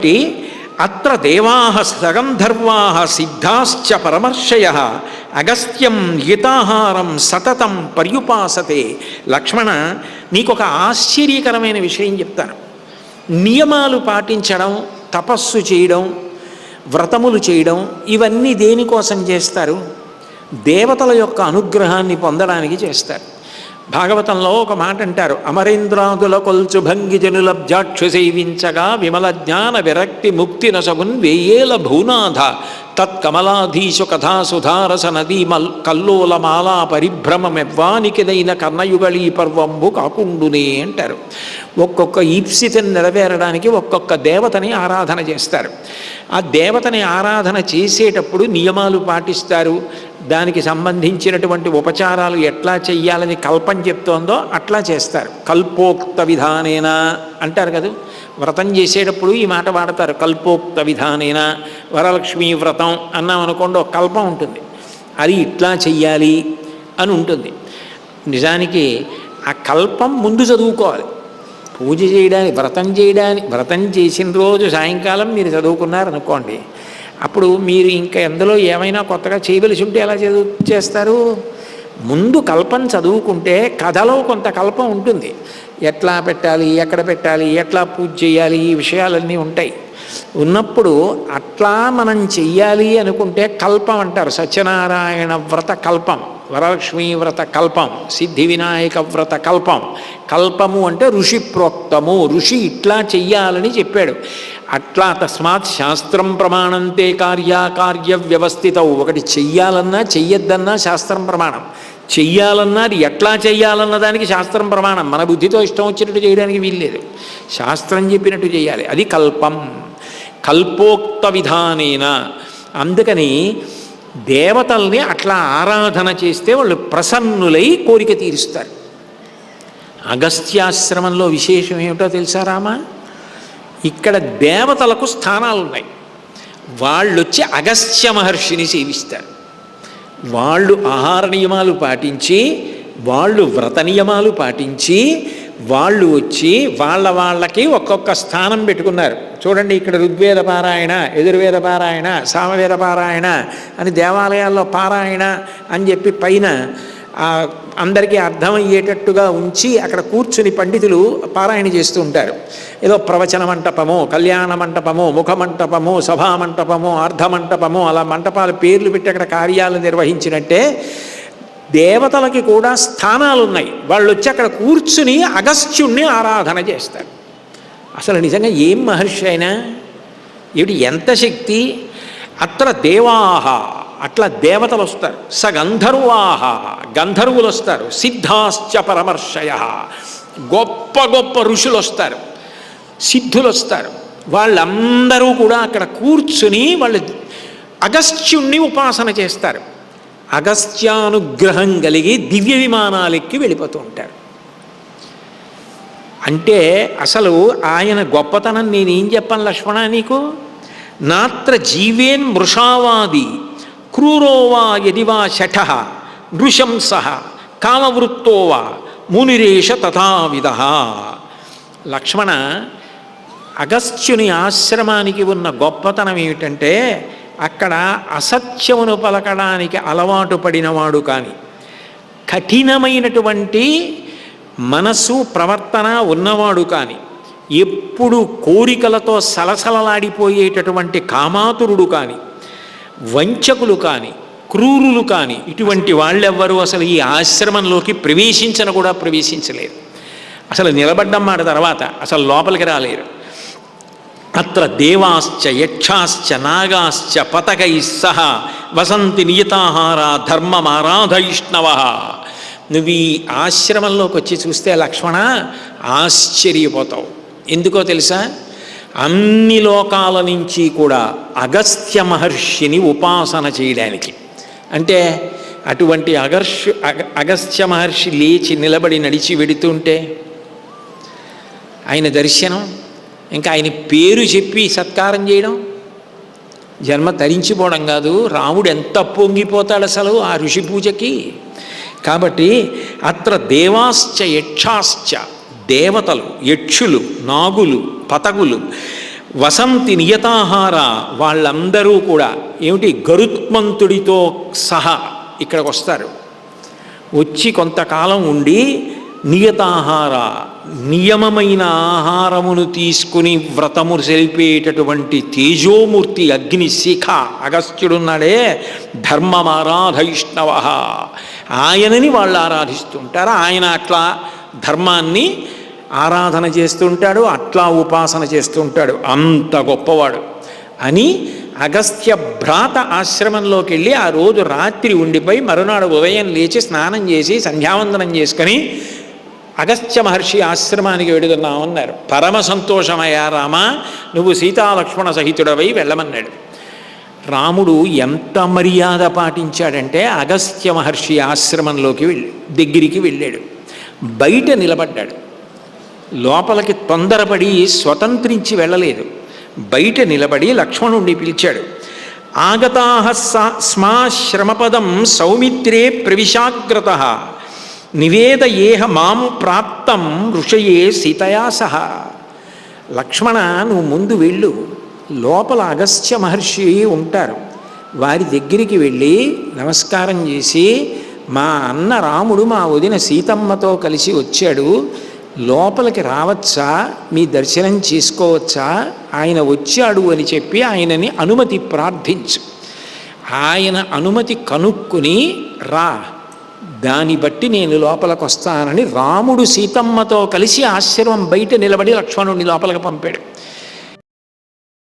కాబట్టి అత్ర దేవాహ సగంధర్వాహ సిద్ధాశ్చ పరమర్షయ అగస్త్యం యుతాహారం సతతం పర్యుపాసతే. లక్ష్మణ నీకొక ఆశ్చర్యకరమైన విషయం చెప్తాను. నియమాలు పాటించడం తపస్సు చేయడం వ్రతములు చేయడం ఇవన్నీ దేనికోసం చేస్తారు? దేవతల యొక్క అనుగ్రహాన్ని పొందడానికి చేస్తారు. భాగవతంలో ఒక మాట అంటారు. అమరేంద్రాదుల కొల్చు భంగి జనులబ్జాక్షు సేవించగా విమల జ్ఞాన విరక్తి ముక్తి నసగున్ వెయ్యేల భూనాథ తత్కమలాధీశు కథాసుధారస నదీ మల్ కల్లోలమాలా పరిభ్రమ పరిభ్రమమెవ్వానికిదైన కర్ణయుగళీ పర్వంబు కాకుండునే అంటారు. ఒక్కొక్క ఈప్సితని నెరవేరడానికి ఒక్కొక్క దేవతని ఆరాధన చేస్తారు. ఆ దేవతని ఆరాధన చేసేటప్పుడు నియమాలు పాటిస్తారు. దానికి సంబంధించినటువంటి ఉపచారాలు ఎట్లా చెయ్యాలని కల్పం చెప్తోందో అట్లా చేస్తారు. కల్పోక్త విధానేనా అంటారు కదా? వ్రతం చేసేటప్పుడు ఈ మాట వాడతారు కల్పోక్త విధానేనా వరలక్ష్మీ వ్రతం అన్నాం అనుకోండి ఒక కల్పం ఉంటుంది. అది ఇట్లా చెయ్యాలి అని ఉంటుంది. నిజానికి ఆ కల్పం ముందు చదువుకోవాలి. పూజ చేయడానికి వ్రతం చేయడానికి వ్రతం చేసిన రోజు సాయంకాలం మీరు చదువుకున్నారనుకోండి అప్పుడు మీరు ఇంకా ఎందులో ఏమైనా కొత్తగా చేయవలసి ఉంటే ఎలా చదువు చేస్తారు? ముందు కల్పం చదువుకుంటే కథలో కొంత కల్పం ఉంటుంది. ఎట్లా పెట్టాలి ఎక్కడ పెట్టాలి ఎట్లా పూజ చేయాలి ఈ విషయాలన్నీ ఉంటాయి. ఉన్నప్పుడు అట్లా మనం చెయ్యాలి అనుకుంటే కల్పం అంటారు. సత్యనారాయణ వ్రత కల్పం వరలక్ష్మీ వ్రత కల్పం సిద్ధి వినాయక వ్రత కల్పం. కల్పము అంటే ఋషి ప్రోక్తము ఋషి ఇట్లా చెయ్యాలని చెప్పాడు. అట్లా తస్మాత్ శాస్త్రం ప్రమాణంతే కార్యాకార్య వ్యవస్థిత ఒకటి చెయ్యాలన్నా చెయ్యొద్దన్నా శాస్త్రం ప్రమాణం. చెయ్యాలన్నా అది ఎట్లా చెయ్యాలన్న దానికి శాస్త్రం ప్రమాణం. మన బుద్ధితో ఇష్టం వచ్చినట్టు చేయడానికి వీల్లేదు. శాస్త్రం చెప్పినట్టు చేయాలి. అది కల్పం. కల్పోక్త విధానేన. అందుకని దేవతల్ని అట్లా ఆరాధన చేస్తే వాళ్ళు ప్రసన్నులై కోరిక తీరుస్తారు. అగస్త్యాశ్రమంలో విశేషం ఏమిటో తెలుసా రామా? ఇక్కడ దేవతలకు స్థానాలు ఉన్నాయి. వాళ్ళు వచ్చి అగస్త్య మహర్షిని సేవిస్తారు. వాళ్ళు ఆహార నియమాలు పాటించి వాళ్ళు వ్రత నియమాలు పాటించి వాళ్ళు వచ్చి వాళ్ళ వాళ్ళకి ఒక్కొక్క స్థానం పెట్టుకున్నారు. చూడండి ఇక్కడ ఋగ్వేద పారాయణ ఎదుర్వేద పారాయణ సామవేద పారాయణ అని దేవాలయాల్లో పారాయణ అని చెప్పి పైన అందరికీ అర్థమయ్యేటట్టుగా ఉంచి అక్కడ కూర్చుని పండితులు పారాయణ చేస్తూ ఉంటారు. ఏదో ప్రవచన మంటపము కళ్యాణ మంటపము ముఖ మంటపము సభా మంటపము అర్ధ మంటపము అలా మంటపాల పేర్లు పెట్టి అక్కడ కార్యాలు నిర్వహించినట్టే దేవతలకి కూడా స్థానాలు ఉన్నాయి వాళ్ళు వచ్చి అక్కడ కూర్చుని అగస్త్యుణ్ణి ఆరాధన చేస్తారు. అసలు నిజంగా ఏం మహర్షి అయినా? ఏమిటి ఎంత శక్తి? అత్ర దేవాహ అట్లా దేవతలు వస్తారు స గంధర్వులు వస్తారు సిద్ధాశ్చ పరమర్షయ గొప్ప గొప్ప ఋషులు వస్తారు సిద్ధులు వస్తారు వాళ్ళందరూ కూడా అక్కడ కూర్చుని వాళ్ళు అగస్త్యుణ్ణి ఉపాసన చేస్తారు. అగస్త్యానుగ్రహం కలిగి దివ్య విమానాలెక్కి వెళ్ళిపోతూ ఉంటారు. అంటే అసలు ఆయన గొప్పతనం నేనేం చెప్పాను లక్ష్మణ నీకు? నాత్ర జీవేన్ మృషావాది క్రూరోవా యదివా శఠ నృశంస కామవృత్తోవా మునిరేష తథావిధ లక్ష్మణ అగస్త్యుని ఆశ్రమానికి ఉన్న గొప్పతనం ఏమిటంటే అక్కడ అసత్యమును పలకడానికి అలవాటు పడినవాడు కానీ కఠినమైనటువంటి మనసు ప్రవర్తన ఉన్నవాడు కానీ ఎప్పుడు కోరికలతో సలసలలాడిపోయేటటువంటి కామాతురుడు కానీ వంచకులు కానీ క్రూరులు కానీ ఇటువంటి వాళ్ళెవ్వరూ అసలు ఈ ఆశ్రమంలోకి ప్రవేశించను కూడా ప్రవేశించలేరు. అసలు నిలబడ్డం మాట తర్వాత అసలు లోపలికి రాలేరు. అత్ర దేవాశ్చ యక్షాశ్చ నాగాశ్చ పతకై సహ వసంతి నియతాహార ధర్మమారాధయిష్ణవ నువ్వు ఈ ఆశ్రమంలోకి వచ్చి చూస్తే లక్ష్మణ ఆశ్చర్యపోతావు. ఎందుకో తెలుసా? అన్ని లోకాల నుంచి కూడా అగస్త్య మహర్షిని ఉపాసన చేయడానికి. అంటే అటువంటి అగర్ష అగ అగస్త్య మహర్షి లేచి నిలబడి నడిచి వెడుతుంటే ఆయన దర్శనం ఇంకా ఆయన పేరు చెప్పి సత్కారం చేయడం జన్మ తరించిపోవడం కాదు రాముడు ఎంత పొంగిపోతాడు అసలు ఆ ఋషి పూజకి? కాబట్టి అత్ర దేవాశ్చ యక్షాశ్చ దేవతలు యక్షులు నాగులు పతగులు. వసంతి నియతాహార వాళ్ళందరూ కూడా ఏమిటి? గరుత్మంతుడితో సహా ఇక్కడికి వస్తారు వచ్చి కొంతకాలం ఉండి నియతాహార నియమమైన ఆహారమును తీసుకుని వ్రతము సెలిపేటటువంటి తేజోమూర్తి అగ్ని శిఖ అగస్త్యుడున్నాడే ధర్మమారాధైష్ణవ ఆయనని వాళ్ళు ఆరాధిస్తుంటారు. ఆయన అట్లా ధర్మాన్ని ఆరాధన చేస్తుంటాడు అట్లా ఉపాసన చేస్తుంటాడు. అంత గొప్పవాడు. అని అగస్త్య భ్రాత ఆశ్రమంలోకి వెళ్ళి ఆ రోజు రాత్రి ఉండిపోయి మరునాడు ఉదయం లేచి స్నానం చేసి సంధ్యావందనం చేసుకొని అగస్త్య మహర్షి ఆశ్రమానికి వెడుతున్నామన్నారు పరమ సంతోషమయ్యా రామ నువ్వు సీతాలక్ష్మణ సహితుడవై వెళ్ళమన్నాడు. రాముడు ఎంత మర్యాద పాటించాడంటే అగస్త్య మహర్షి ఆశ్రమంలోకి వెళ్ళి దగ్గరికి వెళ్ళాడు. బయట నిలబడ్డాడు. లోపలికి తొందరపడి స్వతంత్రించి వెళ్ళలేదు. బయట నిలబడి లక్ష్మణుణ్ణి పిలిచాడు. ఆగతా స్మా శ్రమపదం సౌమిత్రే ప్రవిశాగ్రత. నివేద ఏహ మాం ప్రాప్తం ఋషయే సీతయా సహ. లక్ష్మణ నువ్వు ముందు వెళ్ళు. లోపల అగస్త్య మహర్షి ఉంటారు. వారి దగ్గరికి వెళ్ళి నమస్కారం చేసి మా అన్న రాముడు మా వదిన సీతమ్మతో కలిసి వచ్చాడు. లోపలికి రావచ్చా? మీ దర్శనం చేసుకోవచ్చా? ఆయన వచ్చాడు అని చెప్పి ఆయనని అనుమతి ప్రార్థించు. ఆయన అనుమతి కనుక్కుని రా. దాన్ని బట్టి నేను లోపలికి వస్తానని రాముడు సీతమ్మతో కలిసి ఆశ్రమం బయట నిలబడి లక్ష్మణుడిని లోపలికి పంపాడు.